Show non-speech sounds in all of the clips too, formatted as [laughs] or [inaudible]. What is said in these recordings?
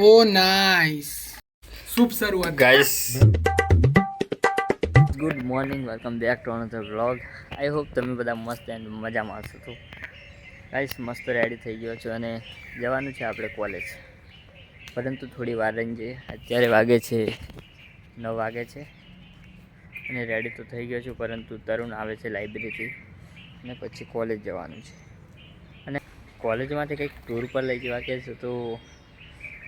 ઓ nice શુભ શરૂઆત guys good morning welcome back to another vlog I hope તમે બધા મસ્ત એન્ડ મજામાં હશો તો. ગાઈસ મસ્ત રેડી થઈ ગયો છું અને જવાનું છે આપણે કોલેજ પરંતુ થોડી વાર રહીને અત્યારે વાગે છે નવ વાગે છે. અને રેડી તો થઈ ગયો છું, પરંતુ તરુણ આવે છે લાઇબ્રેરીથી અને પછી કોલેજ જવાનું છે. અને કોલેજમાંથી કંઈક ટૂર પર લઈ જવા કહે છે તો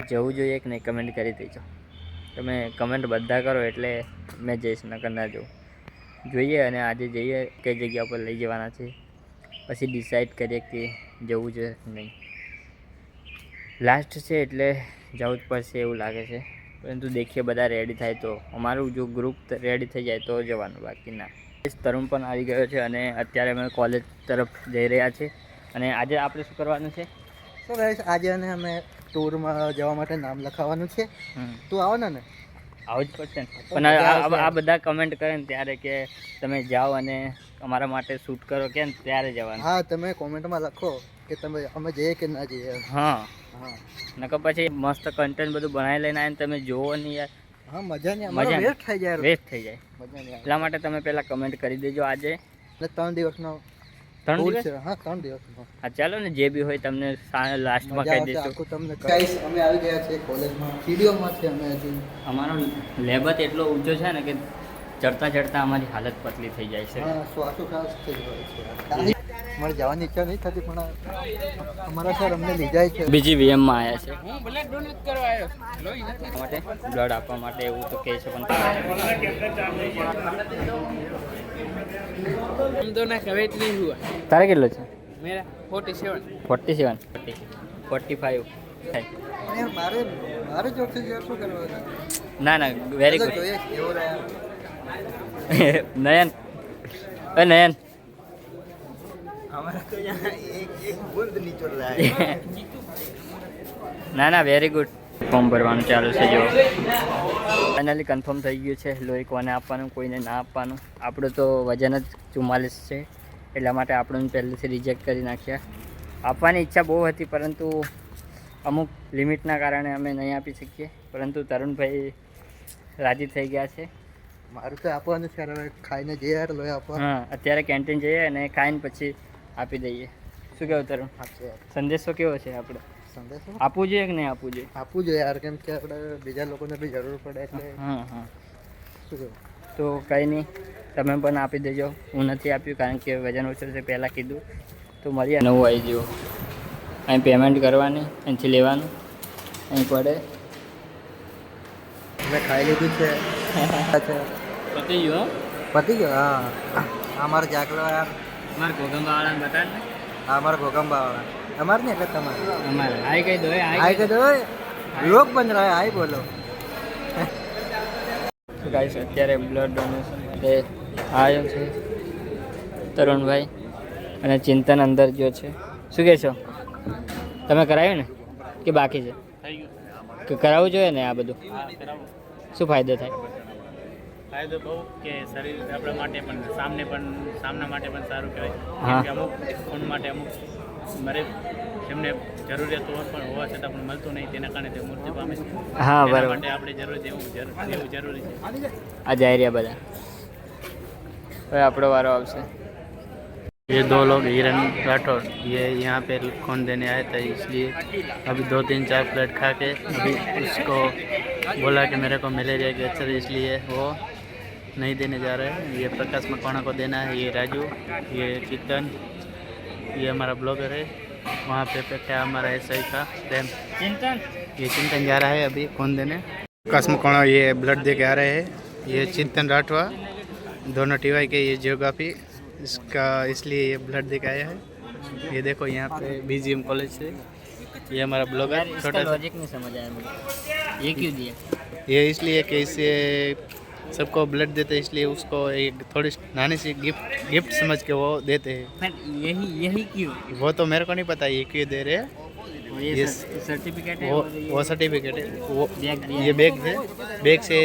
જવું જોઈએ કે નહીં કમેન્ટ કરી દેજો. તમે કમેન્ટ બધા કરો એટલે મેં જઈશ, નકર ના જવું. જોઈએ અને આજે જઈએ કઈ જગ્યા પર લઈ જવાના છે. પછી ડિસાઈડ કરીએ કે જવું છે નહીં. લાસ્ટ છે એટલે જવું જ પડશે એવું લાગે છે. પરંતુ દેખીએ બધા રેડી થાય તો. અમારું જો ગ્રુપ રેડી થઈ જાય તો જવાનું, બાકી ના. તરુણ પણ આવી ગયો છે અને અત્યારે અમે કોલેજ તરફ જઈ રહ્યા છે. અને આજે આપણે શું કરવાનું છે? આજે અને અમે ટૂરમાં જવા માટે નામ લખાવવાનું છે. તું આવો ને. આવું જ પડશે ને. પણ આ- બધા કમેન્ટ કરે ને ત્યારે કે તમે જાઓ અને અમારા માટે શૂટ કરો કે ત્યારે જવાનું. હા તમે કોમેન્ટમાં લખો કે તમે અમે જઈએ કે ના જઈએ. હા. હા. નકર પછી મસ્ત કન્ટેન્ટ બધું બનાવી લઈને આવીને તમે જોવો નહીં યાર. હા મજા નહીં મજા વેસ્ટ થઈ જાય. વેસ્ટ થઈ જાય. એટલા માટે તમે પહેલાં કમેન્ટ કરી દેજો આજે. ત્રણ દિવસનો ત્રણ દિવસ? હા ત્રણ દિવસ. હા. ચાલો ને જે બી હોય તમને લાસ્ટમાં કહી દઈશું તમને ગાઈસ અમે આવી ગયા છે કોલેજમાં સીડીઓમાં છે અમે હજી. અમારો લેબત એટલો ઊંચો છે ને કે ચડતા ચડતા અમારી હાલત પતલી થઈ જાય છે. હા ખાસ થઈ જાય છે. મારે જવાની ઈચ્છા નહીં થતી પણ અમારા સર અમને લીધા છે. બીજી વીએમમાં આવ્યા છે. હું બ્લડ ડોનેટ કરવા આવ્યો. માટે બ્લડ આપવા માટે એવું તો કહે છે પણ હમ ના કવે નહીં હુઆ તારે કેટલો છે? મેરા 47 47 40 45 થાય મારે મારે ના ના વેરી ગુડ [laughs] નયન. એ નયન. हमारा [laughs] तो यहाँ एक एक बूंद नहीं चल रहा ના ના વેરી ગુડ ફોર્મ ભરવાનું ચાલુ છે જો ફાઇનલી કન્ફર્મ થઈ ગયું છે લોહી કોને આપવાનું કોઈને ના આપવાનું આપણું તો વજન જ ચુમ્માલીસ છે એટલા માટે આપણું પહેલેથી રિજેક્ટ કરી નાખ્યા આપવાની ઈચ્છા બહુ હતી પરંતુ અમુક લિમિટના કારણે અમે નહીં આપી શકીએ પરંતુ તરુણભાઈ રાજી થઈ ગયા છે મારું તો આપવાનું છે હવે ખાઈને જઈએ યાર લોહી આપવા હા અત્યારે કેન્ટીન જઈએ અને ખાઈને પછી આપી દઈએ. શું કહેવું તારું? આપશે સંદેશો કેવો છે આપણે? સંદેશો? આપવું જોઈએ કે નહીં આપવું જોઈએ? આપવું જોઈએ યાર કેમ કે આપણે બીજા લોકોને બી જરૂર પડે એટલે. હા હા. શું તો કંઈ નહીં તમે પણ આપી દેજો. હું નથી આપ્યું કારણ કે વજન ઓછું છે પહેલાં કીધું. તો મળીએ. નવું આવી ગયું. અહીં પેમેન્ટ કરવાની અહીંથી લેવાનું. અહીં પડે. મેં ખાઈ લીધું છે. [laughs] પતી ગયું પતી ગયો હા. અમારે જાગલો યાર. મારા ઘોગંબાવાળાને બતાડ ને હા મારા ઘોગંબાવાળા તમારે ને એટલે તમારે. અમારે. હાય કહી દો હાય કહી દો યોગ બન રહ્યા હાય બોલો. ગાઈસ અત્યારે બ્લડ ડોનેશન એ આવ્યો છે તરુણભાઈ. અને ચિંતન અંદર જો છે. શું કહે છો તમે કરાવ્યું ને? કે બાકી છે? કરાવવું જોઈએ ને આ બધું? શું ફાયદો થાય? ફાયદો બહુ કે શરીર આપણા માટે પણ સામને પણ સામના માટે પણ સારું કહેવાય હા. કેમ કે અમુક ખૂન માટે અમુક મરે જેમને જરૂરિયાત હોવા પણ હોવા છતાં પણ મળતું નહીં તેના કારણે તે મૃત્યુ પામે છે હા તેના બરાબર માટે આપણે જરૂર દેવું જરૂર દેવું જરૂરી છે આ જાય રહ્યા બધા હવે આપણો વારો આવશે ये दो लोग हिरन राठौर ये यहाँ पे खून देने आए थे इसलिए अभी दो तीन चार प्लेट खा के अभी उसको बोला कि मेरे को मलेरिया के अक्षर इसलिए वो नहीं देने जा रहे हैं। ये प्रकाश मकवाणा को देना है ये राजू ये चिकन ये हमारा ब्लॉगर है। वहाँ पे बैठा हमारा एस आई का प्रेम चिंतन। ये चिंतन जा रहा है अभी फ़ोन देने। प्रकाश मकवाणा ये ब्लड दे के आ रहे हैं। ये चिंतन राठवा दोनों टी के ये जियोग्राफी इसका इसलिए ये ब्लड दे के आया है। ये देखो यहाँ पे बीजीएम कॉलेज से ये हमारा ब्लॉगर छोटा लॉजिक नहीं समझ आया मुझे। ये क्यों दिया? ये इसलिए कि इससे सबको ब्लड देते हैं इसलिए उसको एक थोड़ी नानी सी गिफ्ट गिफ्ट समझ के वो देते हैं। यही यही क्यों? वो तो मेरे को नहीं पता ये क्यों दे रहे हैं। ये सर्टिफिकेट है वो वो सर्टिफिकेट है। वो बैग ये बैग है। बैग से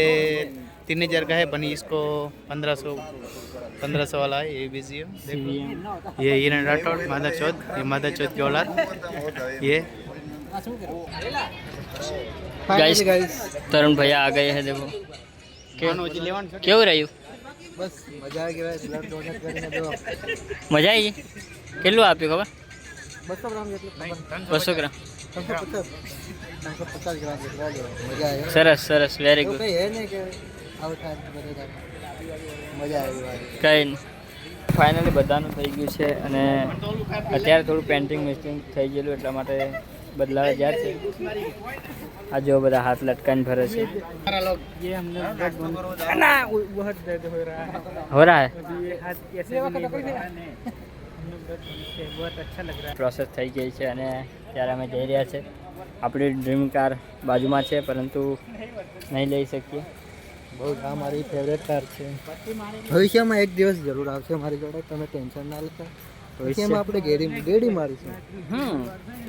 तीन हज़ार का है बनी इसको पंद्रह सौ पंद्रह सौ वाला है ये बीजी CVM. ये हिरण राठौड़ माधर चौथ ये माधा चौथ की औलाद ये। गाइस Finally guys, तरुण भैया आ गए हैं देखो। કેવું રહ્યું? બસ મજા આવી ગઈ બ્લડ ડોનેટ કરીને જો. મજા આવી કેટલું આપ્યું ખબર? બસો ગ્રામ જેટલું. ખબર બસો ગ્રામ. મજા આવી સરસ સરસ વેરી ગુડ કઈ હે નહીં કે આવું થાય ને બધું થાય. મજા આવી વાત કંઈ નહીં. ફાઇનલી બધાનું થઈ ગયું છે અને અત્યારે થોડું પેન્ટિંગ મિસ્ટિંગ થઈ ગયેલું એટલા માટે બદલાવા જાય છે. આ જો બધા હાથ લટકાઈને ભરે છે. હો રહા હે. પ્રોસેસ થઈ ગઈ છે અને ત્યારે અમે જઈ રહ્યા છે. આપણી ડ્રીમ કાર બાજુમાં છે પરંતુ નહીં લઈ શકીએ. બહુ આ મારી ફેવરેટ કાર છે. ભવિષ્યમાં એક દિવસ જરૂર આવશે મારી જોડે તમે ટેન્શન ના લેતા. ભવિષ્યમાં આપણે ગેડી ગેડી મારીશું હમ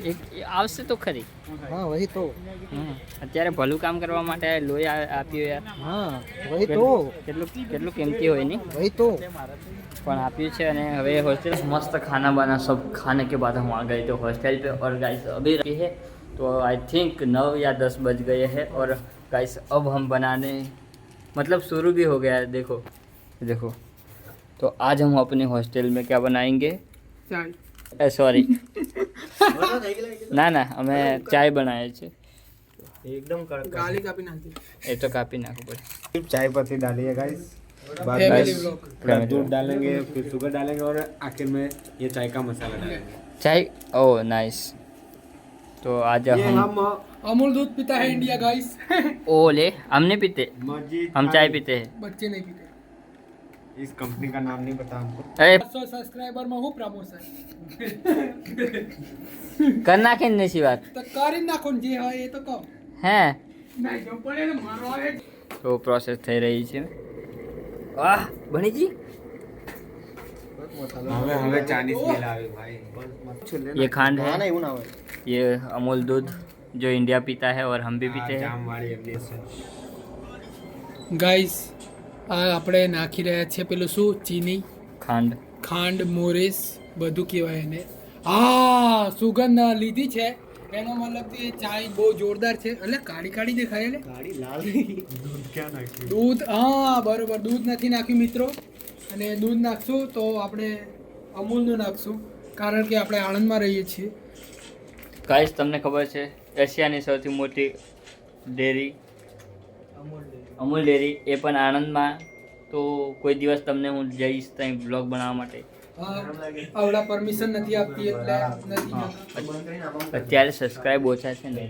એક એ આવશે તો ખરી હા વહી તો હમ અત્યારે ભલું કામ કરવા માટે લોહી આ- આપ્યું યાર हाँ वही तो કેટલું કેટલું કિંમતી હોય નહીં वही तो પણ આપ્યું છે અને હવે हॉस्टल मस्त खाना बना सब खाने के बाद हम आ गए थे हॉस्टल पे और गाइस अभी रही है तो आई थिंक नौ या दस बज गए हैं और गाइस अब हम बनाने मतलब शुरू भी हो गया है देखो देखो तो आज हम अपने हॉस्टल में क्या बनाएंगे है सॉरी ના ના અમે ચાય બનાવીએ છીએ एकदम कड़क गाली का भी ना थी એ તો કાપી નાખવું પડે चाय पत्ती डालिए गाइस बाद फैमिली में ब्लॉग Family दूध vlog. डालेंगे फिर शुगर डालेंगे और आखिर में ये चाय का मसाला डालेंगे चाय ओ नाइस तो आज ये हम हम अमूल दूध पीता है इंडिया गाइस ओ ले हम नहीं पीते मस्जिद हम चाय पीते हैं बच्चे नहीं पीते इस कंपनी का नाम नहीं पता हमको अरे सौ सब्सक्राइबर में हूँ प्रमोशन कर નાખે ને નશી વાત તો કરી નાખો ને જે હોય એ તો કહો હે નહીં જો પડે ને મારો આવે તો પ્રોસેસ થઈ રહી છે વાહ બનીજી हमें हमें चाइनीज मिलावे भाई ये खांड ના है એવું ના હોય ये अमूल दूध जो इंडिया पीता है और हम भी पीते हैं जाम वाली एप्लीकेशन ગાઈસ આ આપણે નાખી રહ્યા છીએ પેલું શું? ચીની. ખાંડ. ખાંડ મોરીસ બધું કહેવાય એને. હા સુગંધ લીધી છે. એનો મતલબ કે ચાય બહુ જોરદાર છે. એટલે કાળી કાળી દેખાય એટલે કાળી લાલ. દૂધ ક્યાં નાખ્યું? દૂધ હા બરોબર. દૂધ નથી નાખ્યું મિત્રો. અને દૂધ નાખશું તો આપણે અમૂલનું નાખશું. કારણ કે આપણે આણંદમાં રહીએ છીએ. ગાઈસ તમને ખબર છે એશિયાની સૌથી મોટી ડેરી અમૂલ ડેરી. એ પણ આણંદમાં. તો કોઈ દિવસ તમને હું જઈશ ત્યાં બ્લોગ બનાવવા માટે? આવડા પરમિશન નથી આપતી એટલે અત્યારે સબસ્ક્રાઇબ ઓછા છે ને.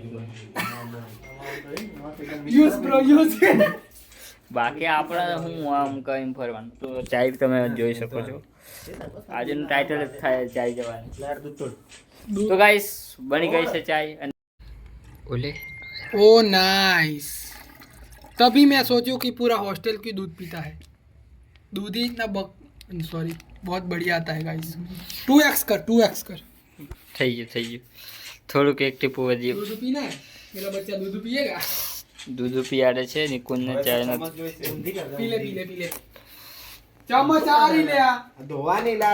Use bro use. બાકી આપણે હું આમ કઈ ફરવાનું. તો ચાઈ તમે જોઈ શકો છો. આજનું ટાઈટલ જ થાય ચાઈ જવાનું. તો ગાઈસ બની ગઈ છે ચાઈ અને ઓલે. ઓ નાઈસ तभी मैं सोचूं कि पूरा हॉस्टल की दूध पीता है दूध ही इतना बक सॉरी बहुत बढ़िया आता है गाइस टू एक्स कर टू एक्स कर થઈ ગયું થઈ ગયું થોડુંક એક ટીપું વધી दूध पीना है मेरा बच्चा दूध पिएगा દૂધ પીયાડે છે નિકુંજને ચાય નથી पी ले पी ले पी ले चम्मच आ रही ले आ धोआ नहीं ला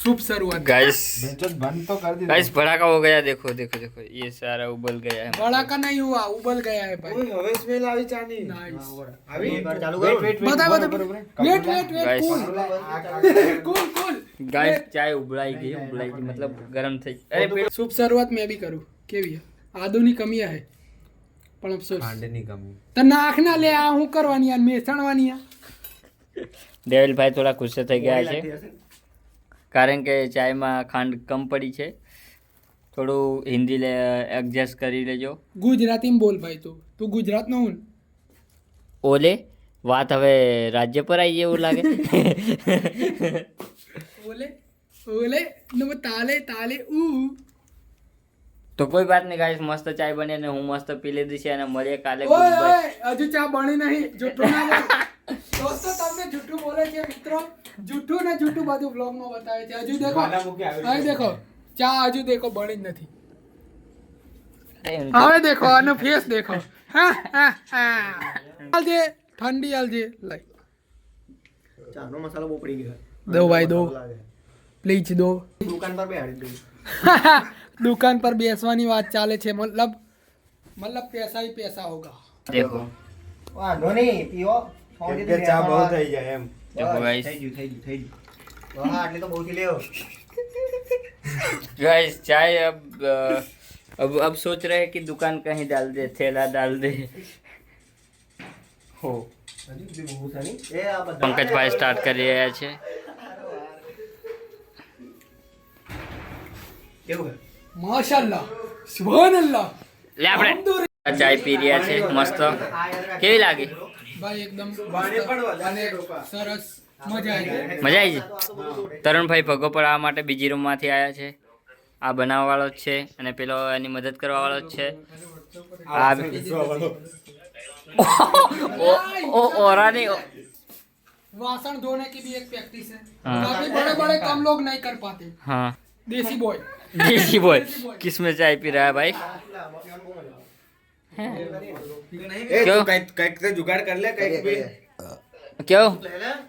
शुभ शुरुआत गाइस बेचो बंद तो कर दी गाइस भड़ाका हो गया देखो देखो देखो ये सारा उबल गया है बड़ा का नहीं हुआ उबल गया है भाई હવે સ્મેલ આવી ચાની नाइस આવી ચાલુ વેટ વેટ बता बता wait wait wait Guys. Cool cool cool guys चाय उबलाई गई उबलाई गई मतलब गर्म થઈ અરે પેલું शुभ शुरुआत मैं भी करूँ કેવી है આદુની કમી હે પણ અફસોસ ખાંડની કમી તો નાખ ના લે આ હું કરવાની આ મેસણવાની આ દેવેલભાઈ થોડા ગુસ્સે થઈ ગયા છે કારણ કે ચાયમાં ખાંડ કમ પડી છે. થોડું હિન્દી લે એડજસ્ટ કરી લેજો. ગુજરાતીમાં બોલ ભાઈ તું. તું ગુજરાતનો હું ઓલે વાત હવે રાજ્ય પર આવી એવું લાગે. ઓલે ઓલે નમ તાલે તાલે ઉ તો કોઈ વાત નહીં ગાઈસ મસ્ત ચાય બની અને હું મસ્ત પી લીધી છે અને મળીએ કાલે હજુ ચા બની નહીં. જો દોસ્તો તમને જૂઠું બોલે છે મિત્રો. જૂઠું ને જૂઠું બધું બ્લોગમાં બતાવે છે. હજુ દેખો. હવે દેખો. ચા હજુ દેખો બની જ નથી. હવે દેખો આનો ફેસ દેખો. હા ઠંડી આલજે. લઈ. ચાનો મસાલો બહુ પડી ગયો. દો ભાઈ દો. પ્લીઝ દો. દુકાન પર બેહાડી દો [laughs] દુકાન પર બેસવાની વાત ચાલે છે. મતલબ મતલબ પૈસા ही પૈસા હોગા. દેખો. વાંધો નહીં પીઓ. ચા બહુ થઈ જાય એમ. देखो गाइस થઈ ગયું થઈ ગયું થઈ ગયું હા આટલી તો બહુ થી લેવો गाइस चाय अब अ, अब अब सोच रहे हैं कि दुकान कहीं डाल दे थैला डाल दे हो એ આ બધા પંકજભાઈ સ્ટાર્ટ કરી રહ્યા છે કેવું माशाल्लाह सुभान अल्लाह લે આપણે ચાય પી રહ્યા છે મસ્ત કેવી લાગી ભાઈ એકદમ મસ્ત અને સરસ મજા આવી ગઈ મજા આવી છે તરુણભાઈ ભગો પડાવવા માટે બીજી રૂમમાંથી આવ્યા છે આ બનાવવા વાળો જ છે અને પેલો એની મદદ કરવા વાળો જ છે આ ઓ- ઓ ઓરાની वासन धोने की भी एक प्रैक्टिस है हाँ। काफी बड़े बड़े काम लोग नहीं कर पाते हाँ देसी बॉय देसी बॉय किसमें चाय पी रहा है भाई જુગાડ કર લે કઈક બી क्यों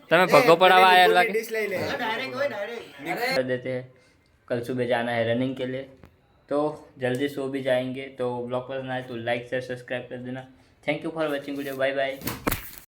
તમે भगो पड़ावा आया अल्लाह के લેડીઝ લઈ લે कर देते हैं कल सुबह जाना है रनिंग के लिए तो जल्दी सो भी जाएंगे तो ब्लॉग पसंद आए तो लाइक शेयर सब्सक्राइब कर देना thank you for watching video bye bye